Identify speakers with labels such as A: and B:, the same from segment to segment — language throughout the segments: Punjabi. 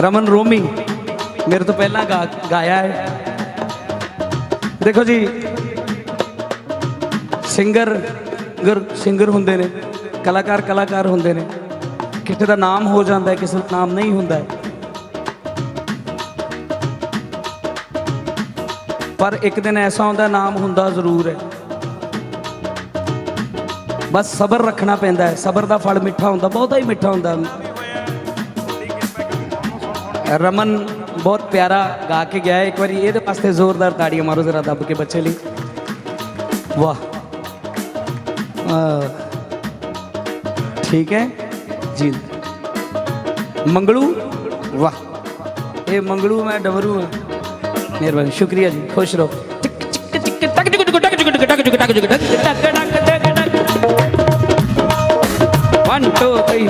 A: ਰਮਨ ਰੋਮੀ, ਮੇਰੇ ਤੋਂ ਪਹਿਲਾਂ ਗਾ- ਗਾਇਆ ਹੈ। ਦੇਖੋ ਜੀ ਸਿੰਗਰ ਗਰ ਸਿੰਗਰ ਹੁੰਦੇ ਨੇ, ਕਲਾਕਾਰ ਕਲਾਕਾਰ ਹੁੰਦੇ ਨੇ। ਕਿਸੇ ਦਾ ਨਾਮ ਹੋ ਜਾਂਦਾ ਹੈ, ਕਿਸੇ ਦਾ ਨਾਮ ਨਹੀਂ ਹੁੰਦਾ ਹੈ। ਪਰ ਇੱਕ ਦਿਨ ਐਸਾ ਹੁੰਦਾ ਨਾਮ ਹੁੰਦਾ ਜ਼ਰੂਰ ਹੈ। ਬਸ ਸਬਰ ਰੱਖਣਾ ਪੈਂਦਾ ਹੈ, ਸਬਰ ਦਾ ਫਲ ਮਿੱਠਾ ਹੁੰਦਾ, ਬਹੁਤਾ ਹੀ ਮਿੱਠਾ ਹੁੰਦਾ। रमन बहुत प्यारा गा के गया है एक बार ये वास्ते जोरदार ताड़ी मारो जरा दब के बच्चे ली वाह ठीक है जी मंगलू वाह ये मंगलू मैं डबरू हूँ मेहरबानी शुक्रिया जी खुश रहो वन टू थ्री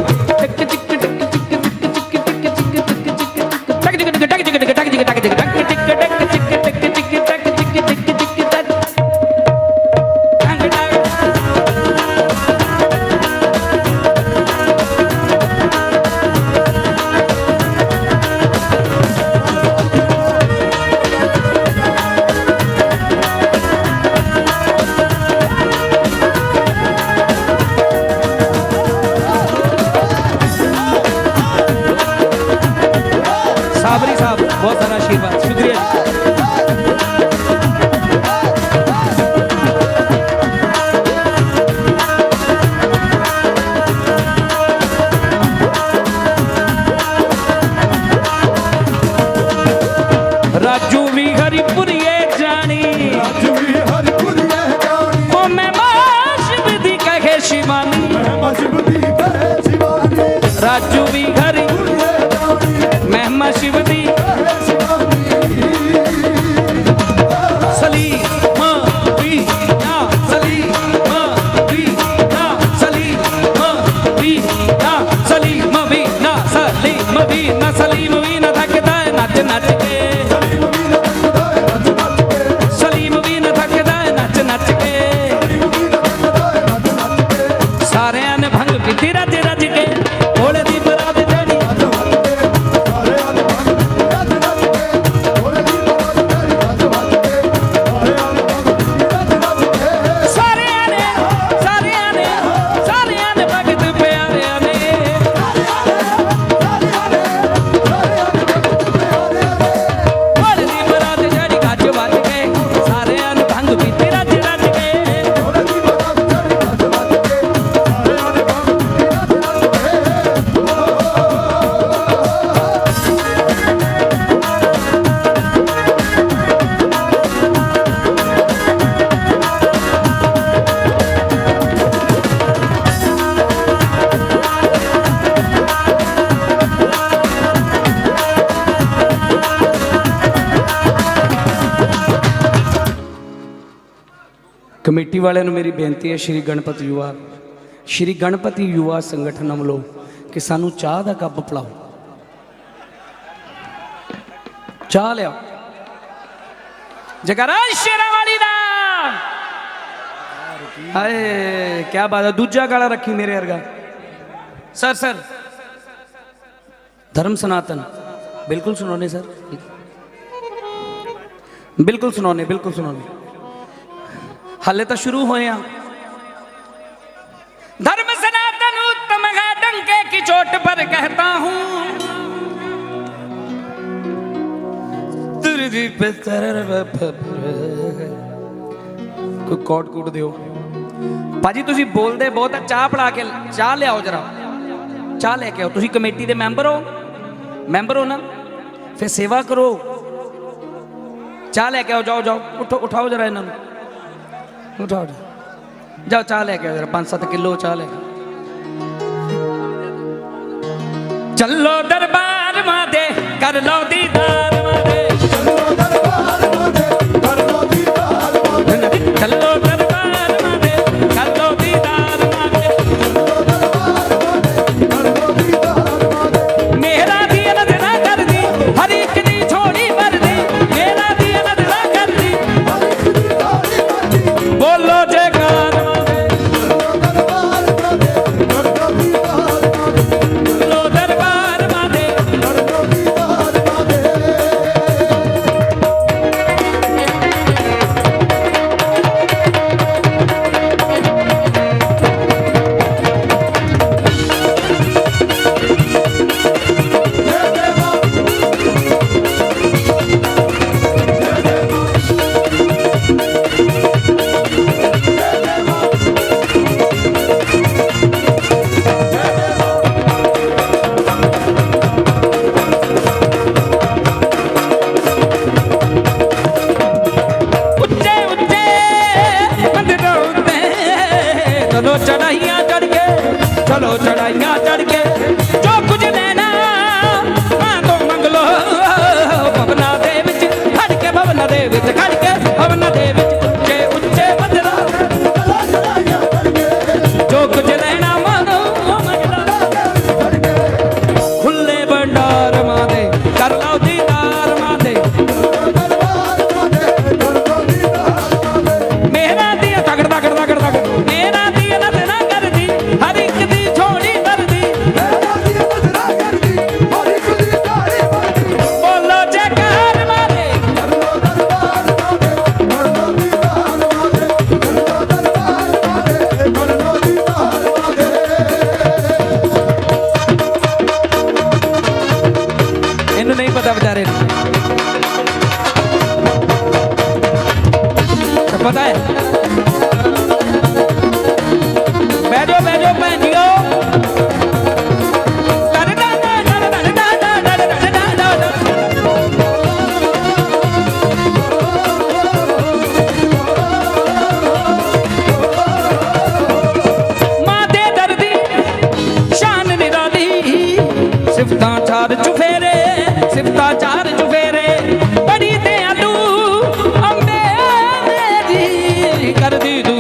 A: बहुत सारा आशीर्वाद शुक्रिया ਰਾਜੂ ਵੀ
B: ਘਰ
A: ਮਹਿਮਾ ਸ਼ਿਵ ਦੀ
B: Starting
A: ਕਮੇਟੀ ਵਾਲਿਆਂ ਨੂੰ ਮੇਰੀ ਬੇਨਤੀ ਹੈ, ਸ਼੍ਰੀ ਗਣਪਤੀ ਯੁਵਾ, ਸ਼੍ਰੀ ਗਣਪਤੀ ਯੁਵਾ ਸੰਗਠਨ ਵੱਲੋਂ ਕਿ ਸਾਨੂੰ ਚਾਹ ਦਾ ਕੱਪ ਪਿਲਾਓ। ਚਾਹ ਲਿਆਓ। ਜਗਰਾ ਸ਼ੇਰਾਂ ਵਾਲੀ ਦਾ। ਹਾਏ ਕੀ ਬਾਤ ਹੈ, ਦੂਜਾ ਗਾਲਾ ਰੱਖੀ ਮੇਰੇ ਵਰਗਾ। Sir sir. ਧਰਮ ਸਨਾਤਨ। ਬਿਲਕੁਲ ਸੁਣਾਉਣੇ ਸਰ? ਬਿਲਕੁਲ ਸੁਣਾਉਣੇ ਬਿਲਕੁਲ ਸੁਣਾਉਣੇ ਹਾਲੇ ਤਾਂ ਸ਼ੁਰੂ ਹੋਏ ਆ धर्म सनातन उत्तम है डंके की चोट पर कहता हूँ तुरदी पे तरर ਕੋਈ ਕੋਟ ਕੋਟ ਦਿਓ ਭਾਜੀ ਤੁਸੀਂ ਬੋਲਦੇ ਬਹੁਤ ਆ ਚਾਹ ਪੜਾ ਕੇ ਚਾਹ ਲਿਆਓ ਜਰਾ ਚਾਹ ਲੈ ਕੇ ਆਓ ਤੁਸੀਂ ਕਮੇਟੀ ਦੇ ਮੈਂਬਰ ਹੋ ਮੈਂਬਰ ਹੋ ਨਾ ਫਿਰ ਸੇਵਾ ਕਰੋ ਚਾਹ ਲੈ ਕੇ ਆਓ ਜਾਓ ਜਾਓ ਉਠੋ ਉਠਾਓ ਜਰਾ ਇਹਨਾਂ ਨੂੰ ਉਠਾਓ ਜੀ। ਜਾਓ ਚਾਹ ਲੈ ਕੇ ਆਓ ਜਰਾ 5-7 ਕਿਲੋ ਚਾਹ ਲੈ ਕੇ ਚੱਲੋ ਦਰਬਾਰ ਮਾਦੇ ਕਰ ਲਓ ਦੀਦਾਰ ਚੜ ਕੇ ਜੋ ਕੁਝ ਲੈਣਾ ਮਾਂ ਤੋਂ ਮੰਗ ਲੋ ਭਵਨਾ ਦੇ ਵਿੱਚ ਖੜ ਕੇ, ਭਵਨਾ ਦੇ ਵਿੱਚ ਖੜ ਕੇ, ਭਵਨਾ ਦੇ ਵਿੱਚ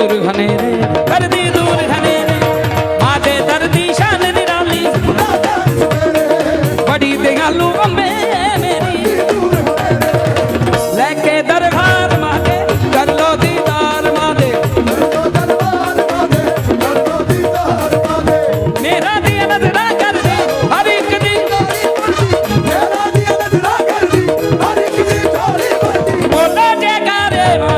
A: ਦੂਰ ਹਨੇਰੇ ਕਰਦੀ ਦੂਰ ਹਨੇਰੇ ਮਾਂ ਦੇ ਦਰਦੀ ਸ਼ਾਨ ਨਿਰਾਲੀ। ਬੜੀ ਦਿਆਲੂ ਅੰਬੇ ਮੇਰੀ। ਲੈ ਕੇ ਦਰਬਾਰ ਮਾਂ ਦੇ ਕਰ ਲੋ ਦੀਦਾਰ ਮਾਂ ਦੇ
B: ਕਰਦੋ ਦਰਬਾਰ ਮਾਦੇ ਕਰਦੋ ਦੀਦਾਰ ਮਾਦੇ
A: ਮੇਰਾ ਦੀ ਨਜ਼ਰਾਂ ਕਰਦੀ, ਹਰ ਇੱਕ ਦੀ।
B: ਮੇਰਾ ਦੀ ਨਜ਼ਰਾ ਕਰਦੀ ਹਰ ਇੱਕ ਦੀ ਦਾੜੀ ਵਰਦੀ
A: ਬੋਲੋ ਜੈਕਾਰੇ ਮਾਦੇ ਜੀ ਆ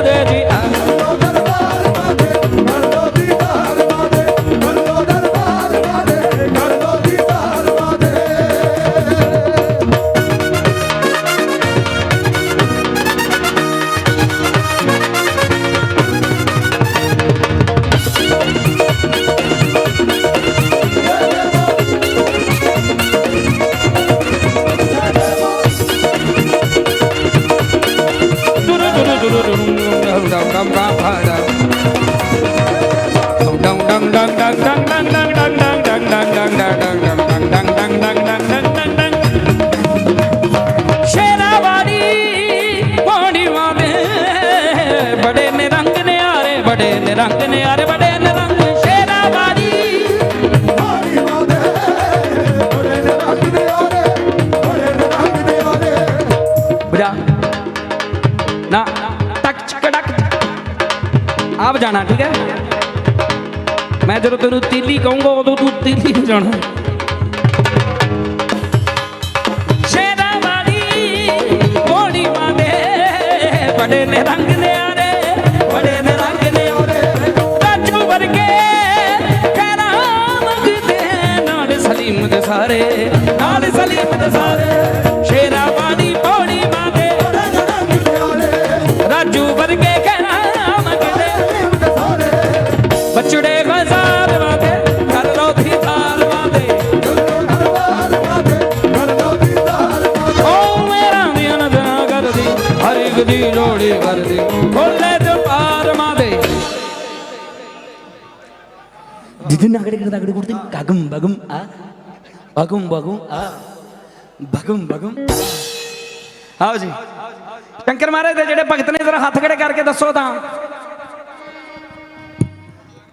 A: ना टक चक डक आप जाना ठीक है ਮੈਂ ਜਦੋਂ ਤੈਨੂੰ ਤੀਲੀ ਕਹੂੰਗਾ ਉਦੋਂ ਤੂੰ ਤੀਲੀ ਜਾਣਾ। ਸ਼ੇਰਾਂ ਵਾਲੀ ਕੋੜੀ ਮਾਦੇ ਬੜੇ ਨੇ ਰੰਗ ਨਿਆਰੇ, ਬੜੇ ਨੇ ਰੰਗ ਨਿਆਰੇ। ਰਾਜੂ ਵਰਗੇ ਕਹਿਣਾ ਮੰਗਦੇ ਨਾਲ ਸਲੀਮ ਦੇ ਸਾਰੇ, ਨਾਲ ਸਲੀਮ ਦੇ ਸਾਰੇ। ਦਿਦੀ ਨਗੜੇ ਕਰਦਾ ਗੜੇ ਕੁੜਤੀ ਕਗਮ ਬਗਮ ਆ ਬਗਮ ਬਗਮ ਆ ਬਗਮ ਬਗਮ ਆਓ ਜੀ ਸ਼ੰਕਰ ਮਹਾਰਾਜ ਦੇ ਜਿਹੜੇ ਭਗਤ ਨੇ ਜ਼ਰਾ ਹੱਥ ਖੜੇ ਕਰਕੇ ਦੱਸੋ ਤਾਂ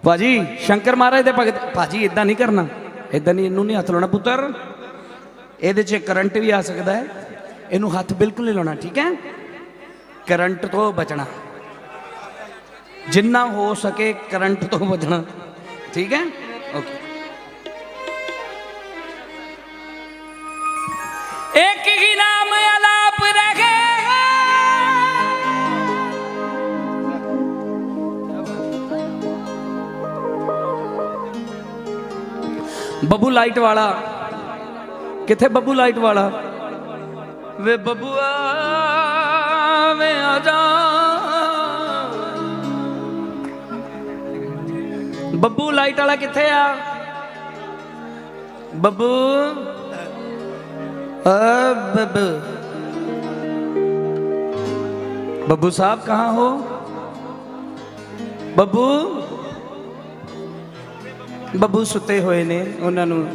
A: ਭਾਜੀ ਸ਼ੰਕਰ ਮਹਾਰਾਜ ਦੇ ਭਗਤ ਭਾਜੀ ਇਦਾਂ ਨਹੀਂ ਕਰਨਾ ਇਦਾਂ ਨਹੀਂ ਇਹਨੂੰ ਨਹੀਂ ਹੱਥ ਲਾਉਣਾ ਪੁੱਤਰ ਇਹਦੇ 'ਚ ਕਰੰਟ ਵੀ ਆ ਸਕਦਾ ਹੈ ਇਹਨੂੰ ਹੱਥ ਬਿਲਕੁਲ ਨਹੀਂ ਲਾਉਣਾ ਠੀਕ ਹੈ ਕਰੰਟ ਤੋਂ ਬਚਣਾ ਜਿੰਨਾ ਹੋ ਸਕੇ ਕਰੰਟ ਤੋਂ ਬਚਣਾ ठीक है? ओके एक ही नाम अलाप रखे बबू लाइट वाला। कितने बबू लाइट वाला? वे बबुआ ਬੱਬੂ, ਲਾਈਟ ਵਾਲਾ ਕਿੱਥੇ ਆ? ਬੱਬੂ? ਆ ਬੱਬੂ। ਬੱਬੂ ਸਾਹਿਬ ਕਹਾਂ ਹੋ? ਬੱਬੂ? ਬੱਬੂ ਸੁੱਤੇ ਹੋਏ ਨੇ, ਉਹਨਾਂ ਨੂੰ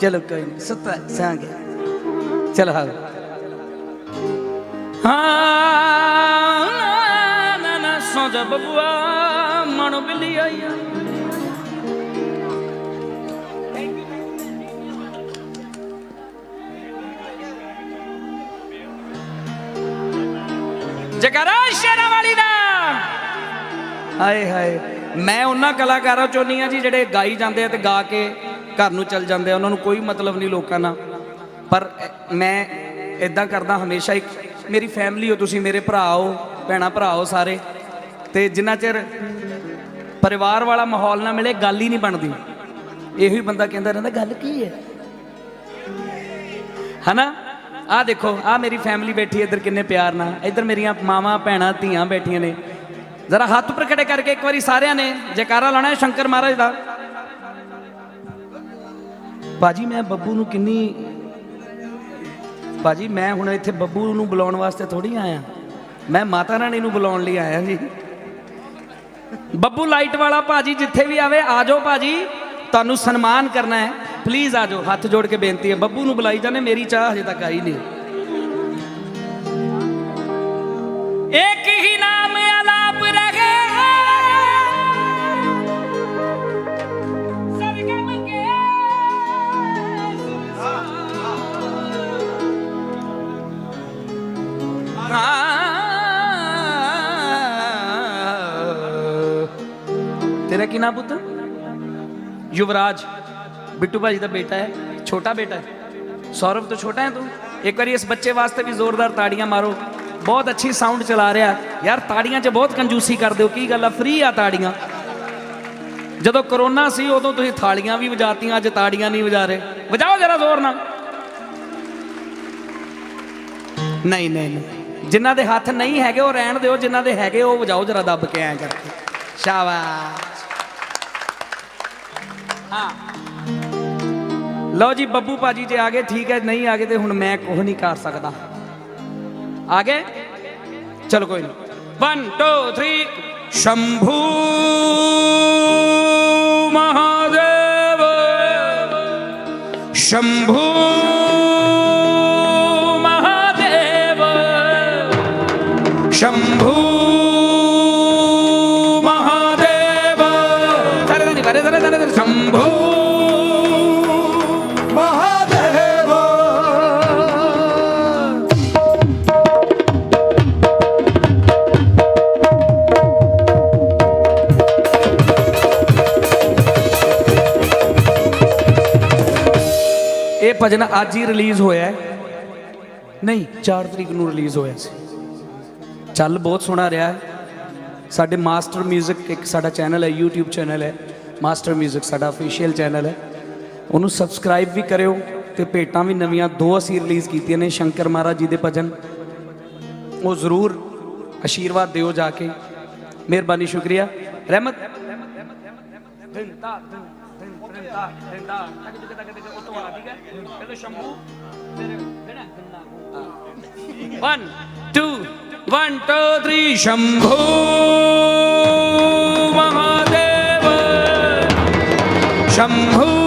A: ਚਲੋ ਕੋਈ ਨਹੀਂ ਸੁੱਤਾ ਸਾਂ ਗਿਆ ਚਲ ਹਾਂ ਹਾਂ ਨਾ ਨਾ, ਸੌ ਜਾ ਬਬੂਆ। ਮਣ ਬਿੱਲੀ ਆਈ ਜਗਰਾ ਸ਼ੇਰਾਂ ਵਾਲੀ ਦਾ। ਹਾਏ ਹਾਏ, ਮੈਂ ਉਹਨਾਂ ਕਲਾਕਾਰਾਂ ਚੋਂ ਨਹੀਂ ਆ ਜੀ ਜਿਹੜੇ ਗਾਈ ਜਾਂਦੇ ਆ ਤੇ ਗਾ ਕੇ ਘਰ ਨੂੰ ਚੱਲ ਜਾਂਦੇ ਆ। ਉਹਨਾਂ ਨੂੰ ਕੋਈ ਮਤਲਬ ਨਹੀਂ ਲੋਕਾਂ ਨਾਲ। ਪਰ ਮੈਂ ਇਦਾਂ ਕਰਦਾ ਹਮੇਸ਼ਾ ਇੱਕ, ਮੇਰੀ ਫੈਮਿਲੀ ਹੋ ਤੁਸੀਂ, ਮੇਰੇ ਭਰਾ ਹੋ, ਭੈਣਾ ਭਰਾ ਹੋ ਸਾਰੇ। ਤੇ ਜਿੰਨਾ ਚਿਰ ਪਰਿਵਾਰ ਵਾਲਾ ਮਾਹੌਲ ਨਾ ਮਿਲੇ, ਗੱਲ ਹੀ ਨਹੀਂ ਬਣਦੀ। ਇਹੋ ਹੀ ਬੰਦਾ ਕਹਿੰਦਾ ਰਹਿੰਦਾ, ਗੱਲ ਕੀ ਹੈ? ਹਨਾ? ਆ ਦੇਖੋ ਆ ਮੇਰੀ ਫੈਮਿਲੀ ਬੈਠੀ ਇੱਧਰ ਕਿੰਨੇ ਪਿਆਰ ਨਾਲ। ਇੱਧਰ ਮੇਰੀਆਂ ਮਾਵਾਂ, ਭੈਣਾਂ, ਧੀਆਂ ਬੈਠੀਆਂ ਨੇ। ਜ਼ਰਾ ਹੱਥ ਉੱਪਰ ਖੜੇ ਕਰਕੇ ਇੱਕ ਵਾਰੀ ਸਾਰਿਆਂ ਨੇ, ਜੈਕਾਰਾ ਲਾਣਾ ਸ਼ੰਕਰ ਮਹਾਰਾਜ ਦਾ। ਬਾਜੀ ਮੈਂ ਬੱਬੂ ਨੂੰ ਕਿੰਨੀ ਬਾਜੀ ਮੈਂ ਹੁਣ ਇੱਥੇ ਬੱਬੂ ਨੂੰ ਬੁਲਾਉਣ ਵਾਸਤੇ ਥੋੜੀ ਆਇਆ। ਮੈਂ ਮਾਤਾ ਰਾਣੀ ਨੂੰ ਬੁਲਾਉਣ ਲਈ ਆਇਆ ਜੀ। ਬੱਬੂ ਲਾਈਟ ਵਾਲਾ ਭਾਜੀ ਜਿੱਥੇ ਵੀ ਆਵੇ, ਆ ਜਾਓ ਭਾਜੀ। ਤੁਹਾਨੂੰ ਸਨਮਾਨ ਕਰਨਾ ਹੈ। ਪਲੀਜ਼ ਆ ਜਾਓ, ਹੱਥ ਜੋੜ ਕੇ ਬੇਨਤੀ ਹੈ। ਬੱਬੂ ਨੂੰ ਬੁਲਾਈ ਜਾਂਦੇ, ਮੇਰੀ ਚਾਹ ਹਜੇ ਤੱਕ ਆਈ ਨਹੀਂ। ਇੱਕ ਹੀ ਨਾਮ ਤੇਰਾ ਕੀ ਨਾਮ ਪੁੱਤ? ਯੁਵਰਾਜ। ਬਿੱਟੂ ਭਾਜੀ ਦਾ ਬੇਟਾ ਹੈ, ਛੋਟਾ ਬੇਟਾ ਹੈ। ਸੌਰਵ ਤੋਂ ਛੋਟਾ ਹੈ ਤੂੰ? ਇੱਕ ਵਾਰੀ ਇਸ ਬੱਚੇ ਵਾਸਤੇ ਵੀ ਜ਼ੋਰਦਾਰ ਤਾੜੀਆਂ ਮਾਰੋ। ਬਹੁਤ ਅੱਛੀ ਸਾਊਂਡ ਚਲਾ ਰਿਹਾ ਯਾਰ ਤਾੜੀਆਂ 'ਚ ਬਹੁਤ ਕੰਜੂਸੀ ਕਰਦੇ ਹੋ, ਕੀ ਗੱਲ ਆ? ਫ੍ਰੀ ਆ ਤਾੜੀਆਂ। ਜਦੋਂ ਕਰੋਨਾ ਸੀ, ਉਦੋਂ ਤੁਸੀਂ ਥਾਲੀਆਂ ਵੀ ਵਜਾਤੀਆਂ, ਅੱਜ ਤਾੜੀਆਂ ਨਹੀਂ ਵਜਾ ਰਹੇ। ਵਜਾਓ ਜਰਾ ਜ਼ੋਰ ਨਾਲ। ਨਹੀਂ ਨਹੀਂ। ਜਿਨ੍ਹਾਂ ਦੇ ਹੱਥ ਨਹੀਂ ਹੈਗੇ, ਉਹ ਰਹਿਣ ਦਿਓ। ਜਿਨ੍ਹਾਂ ਦੇ ਹੈਗੇ, ਉਹ ਵਜਾਓ ਜਰਾ ਦੱਬ ਕੇ ਐਂ ਕਰਕੇ। ਸ਼ਾਬਾਸ਼। ਹਾਂ। ਲਓ ਜੀ, ਬੱਬੂ ਭਾਜੀ ਜੇ ਆ ਗਏ, ਠੀਕ ਹੈ, ਨਹੀਂ ਆ ਗਏ ਤੇ ਹੁਣ ਮੈਂ ਕੁਝ ਨਹੀਂ ਕਰ ਸਕਦਾ। ਆ ਗਏ? ਚਲੋ ਕੋਈ ਨਹੀਂ। 1 2 3 ਸ਼ੰਭੂ ਮਹਾਦੇਵ। ਸ਼ੰਭੂ ਇਹ ਭਜਨ ਅੱਜ ਹੀ ਰਿਲੀਜ਼ ਹੋਇਆ ਹੈ ਨਹੀਂ 4 ਤਰੀਕ ਨੂੰ ਰਿਲੀਜ਼ ਹੋਇਆ ਸੀ ਚੱਲ ਬਹੁਤ ਸੋਹਣਾ ਰਿਹਾ ਹੈ ਸਾਡੇ ਮਾਸਟਰ 뮤직 ਇੱਕ ਸਾਡਾ ਚੈਨਲ ਹੈ YouTube ਚੈਨਲ ਹੈ ਮਾਸਟਰ 뮤직 ਸਾਡਾ ਅਫੀਸ਼ੀਅਲ ਚੈਨਲ ਹੈ ਉਹਨੂੰ ਸਬਸਕ੍ਰਾਈਬ ਵੀ ਕਰਿਓ ਤੇ ਭੇਟਾਂ ਵੀ ਨਵੀਆਂ ਦੋ ਅਸੀਂ ਰਿਲੀਜ਼ ਕੀਤੀਆਂ ਨੇ ਸ਼ੰਕਰ ਮਹਾਰਾਜ ਜੀ ਦੇ ਭਜਨ ਉਹ ਜ਼ਰੂਰ ਆਸ਼ੀਰਵਾਦ ਦਿਓ ਜਾ ਕੇ ਮਿਹਰਬਾਨੀ ਸ਼ੁਕਰੀਆ ਰਹਿਮਤ ਦਿੰਦਾ ਦਿੰਦਾ ਦਿੰਦਾ ਤੱਕ ਜਿੱਦ ਸ਼ੰਭੂ ਮਹਾਦੇਵ ਸ਼ੰਭੂ